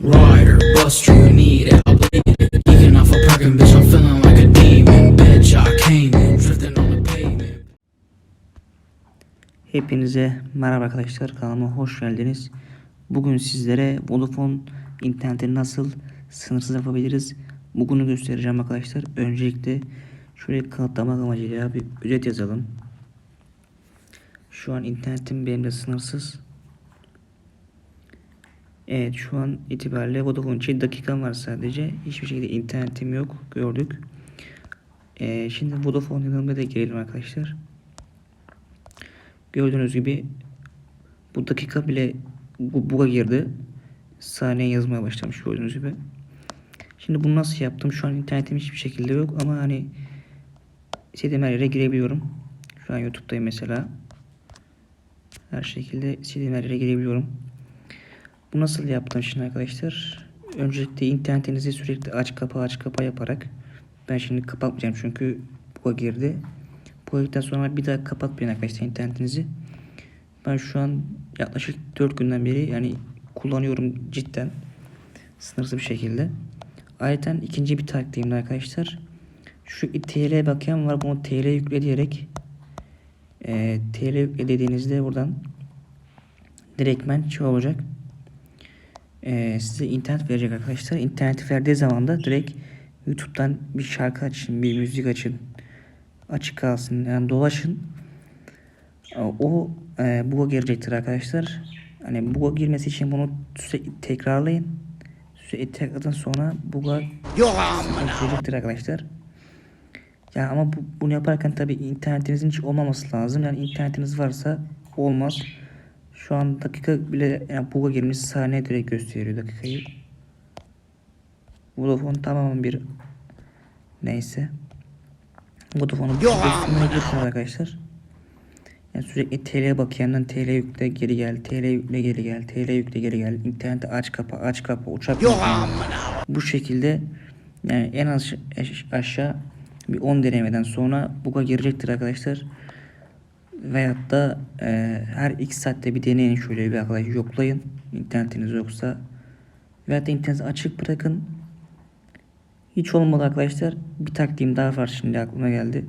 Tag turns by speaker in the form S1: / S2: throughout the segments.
S1: Rider, buster, you need bleeding. Geeking off a parking bitch, I'm feeling like a demon. Bitch, I came in, drifting on the pavement.
S2: Hepinize merhaba arkadaşlar kanalıma hoş geldiniz. Bugün sizlere Vodafone interneti nasıl sınırsız yapabiliriz bugünü göstereceğim arkadaşlar. Öncelikle şöyle kanıtlamak amacıyla bir ücret yazalım. Şu an internetim benim de sınırsız. Evet şu an itibariyle Vodafone için dakikam var sadece. Hiçbir şekilde internetim yok gördük. Ee, şimdi Vodafone yanılma da girelim arkadaşlar. Gördüğünüz gibi bu dakika bile bu buga girdi. Saniye yazmaya başlamış gördüğünüz gibi. Şimdi bunu nasıl yaptım? Şu an internetim hiçbir şekilde yok ama hani istediğim her yere girebiliyorum. Şu an YouTube'dayım mesela. Her şekilde istediğim her yere girebiliyorum. Bu nasıl yaptım şimdi arkadaşlar? Öncelikle internetinizi sürekli aç kapa aç kapa yaparak ben şimdi kapatmayacağım çünkü buga girdi. Bu ayıktan sonra bir daha kapatmayın arkadaşlar internetinizi. Ben şu an yaklaşık 4 günden beri yani kullanıyorum cidden. Sınırsız bir şekilde. Ayrıca ikinci bir taktiğim arkadaşlar. Şu TL bakıyan var bunu TL yükle diyerek e, TL yükle dediğinizde buradan direktmen şey olacak. E, size internet verecek arkadaşlar. İnterneti verdiği zaman da direkt YouTube'dan bir şarkı açın, bir müzik açın açık kalsın. Yani dolaşın. O e, buga girecektir arkadaşlar. Hani buga girmesi için bunu sürekli tekrarlayın. Sürekli tekrardan sonra buga girecektir arkadaşlar. Ya ama bu, bunu yaparken tabi internetinizin hiç olmaması lazım. Yani internetiniz varsa olmaz. Şu an dakika bile yani buga girmiş saniye direkt gösteriyor dakikayı. Vodafone tamamen bir neyse. Vodafone'u göstermeyebilirsiniz arkadaşlar. Yani sürekli TL bak yandan TL yükle geri gel, TL yükle geri gel, TL yükle geri gel. İnterneti aç kapa, aç kapa, uçak Bu şekilde yani en az aşağı bir 10 denemeden sonra buga girecektir arkadaşlar. Veyahut da e, her 2 saatte bir deneyin şöyle bir arkadaş yoklayın. İnternetiniz yoksa. Veyahut da interneti açık bırakın. Hiç olmadı arkadaşlar. Bir taktiğim daha var şimdi aklıma geldi.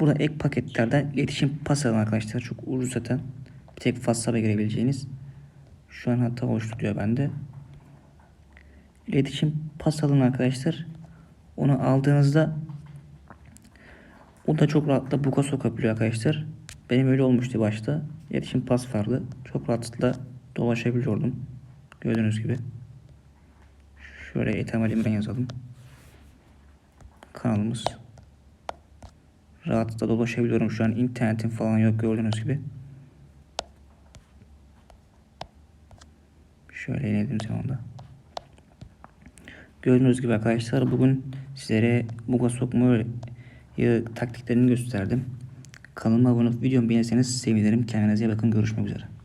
S2: Burada ek paketlerden iletişim pas alın arkadaşlar. Çok ucuz zaten. Bir tek WhatsApp'a girebileceğiniz. Şu an hata oluşturuyor bende. İletişim pas alın arkadaşlar. Onu aldığınızda o da çok rahatla buka sokabiliyor arkadaşlar. Benim öyle olmuştu başta. İletişim pas vardı. Çok rahatlıkla dolaşabiliyordum. Gördüğünüz gibi. Şöyle ethemalim ben yazalım kanalımız. Rahatlıkla dolaşabiliyorum şu an. internetim falan yok gördüğünüz gibi. Şöyle inelim sonunda. Gördüğünüz gibi arkadaşlar bugün sizlere buga sokma taktiklerini gösterdim. Kanalıma abone olup videomu beğenirseniz sevinirim. Kendinize iyi bakın. Görüşmek üzere.